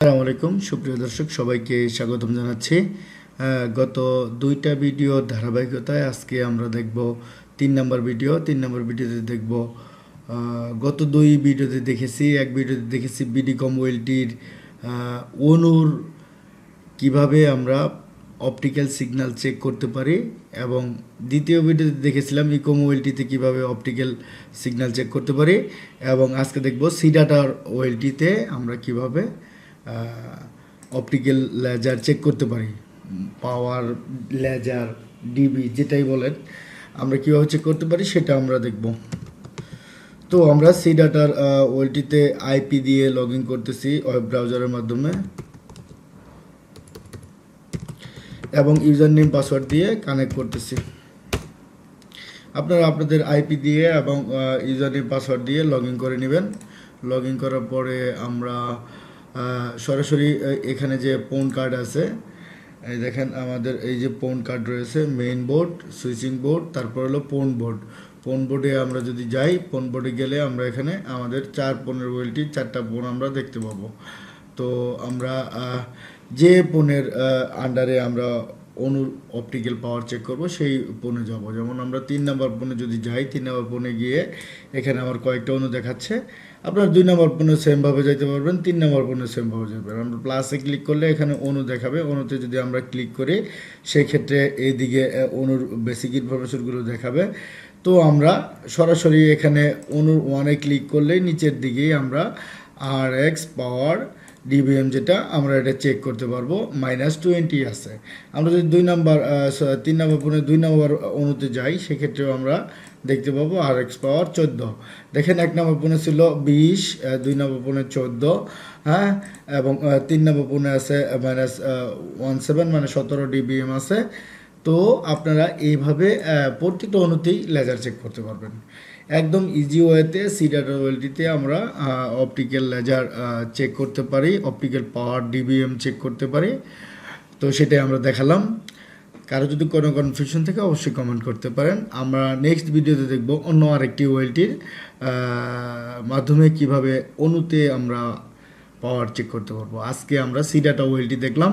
আসসালামু আলাইকুম, সুপ্রিয় দর্শক, সবাইকে স্বাগতম জানাচ্ছি। গত দুইটা ভিডিও ধারাবাহিকতায় আজকে আমরা দেখব তিন নম্বর ভিডিও। তিন নম্বর ভিডিওতে দেখব গত দুই ভিডিওতে দেখেছি, এক ভিডিওতে দেখেছি বিডি কম ওয়েলটির অনুর কীভাবে আমরা অপটিক্যাল সিগন্যাল চেক করতে পারি এবং দ্বিতীয় ভিডিওতে দেখেছিলাম ইকোম ওয়েলটিতে কীভাবে অপটিক্যাল সিগন্যাল চেক করতে পারি এবং আজকে দেখব সিডাটার ওয়েলটিতে আমরা কীভাবে অপটিক্যাল লেজার চেক করতে পারি। পাওয়ার লেজার ডিবি যেটাই বলেন, আমরা কীভাবে চেক করতে পারি সেটা আমরা দেখব। তো আমরা সি ডাটার ওয়েলটিতে আইপি দিয়ে লগ ইন করতেছি ওয়েব ব্রাউজারের মাধ্যমে। এবং ইউজার নেম পাসওয়ার্ড দিয়ে কানেক্ট করতেছি। আপনারা আপনাদের আইপি দিয়ে এবং ইউজার নেম পাসওয়ার্ড দিয়ে লগ করে নেবেন। লগ করার পরে আমরা সরাসরি এখানে যে পোন কার্ড আছে, এই দেখেন আমাদের এই যে পোন কার্ড রয়েছে মেইন বোর্ড সুইচিং বোর্ড তারপর হলো পোন বোর্ড পোন বোর্ডে আমরা যদি যাই পোন বোর্ডে গেলে আমরা এখানে আমাদের চার পনেরো ওয়েলটি চারটা পোন আমরা দেখতে পাবো। তো আমরা যে পোনের আন্ডারে আমরা অনুর অপটিক্যাল পাওয়ার চেক করব, সেই পণে যাব। যেমন আমরা তিন নম্বর পণে যদি যাই, তিন নম্বর পণে গিয়ে এখানে আমার কয়েকটা অনু দেখাচ্ছে। আপনার দুই নম্বর পণে সেমভাবে যেতে পারবেন, তিন নম্বর পণে সেমভাবে যেতে পারবেন। আমরা প্লাসে ক্লিক করলে এখানে অনু দেখাবে। অনুতে যদি আমরা ক্লিক করি সেই ক্ষেত্রে এইদিকে অনুর বেসিক ইনফরমেশনগুলো দেখাবে। তো আমরা সরাসরি এখানে অনুর ওয়ানে ক্লিক করলেই নিচের দিকেই আমরা আর এক্স পাওয়ার ডিবিএম যেটা, আমরা এটা চেক করতে পারব মাইনাস টোয়েন্টি আছে। আমরা যদি দুই নম্বর তিন নম্বর পনেরো দুই নম্বর অনুতে যাই, সেক্ষেত্রেও আমরা দেখতে পাবো আর এক্স পাওয়ার চোদ্দ। দেখেন এক নম্বর পনে ছিল বিশ দুই নম্বর পণ্য চোদ্দ হ্যাঁ? এবং তিন নম্বর পণ্য আছে মাইনাস ওয়ান সেভেন মানে সতেরো ডিবিএম আছে। তো আপনারা এইভাবে প্রতিটা অনুতেই লেজার চেক করতে পারবেন। একদম ইজি ওয়েতে সিডাটার ওয়েলটিতে আমরা অপটিক্যাল লেজার চেক করতে পারি অপটিক্যাল পাওয়ার ডিবিএম চেক করতে পারি। তো সেটাই আমরা দেখালাম। কারও যদি কোনো কনফিউশন থাকে, অবশ্যই কমেন্ট করতে পারেন। আমরা নেক্সট ভিডিওতে দেখব অন্য আরেকটি ওয়েলটির মাধ্যমে কীভাবে অনুতে আমরা পাওয়ার চেক করতে পারব। আজকে আমরা সিডাটা ওয়েলটি দেখলাম।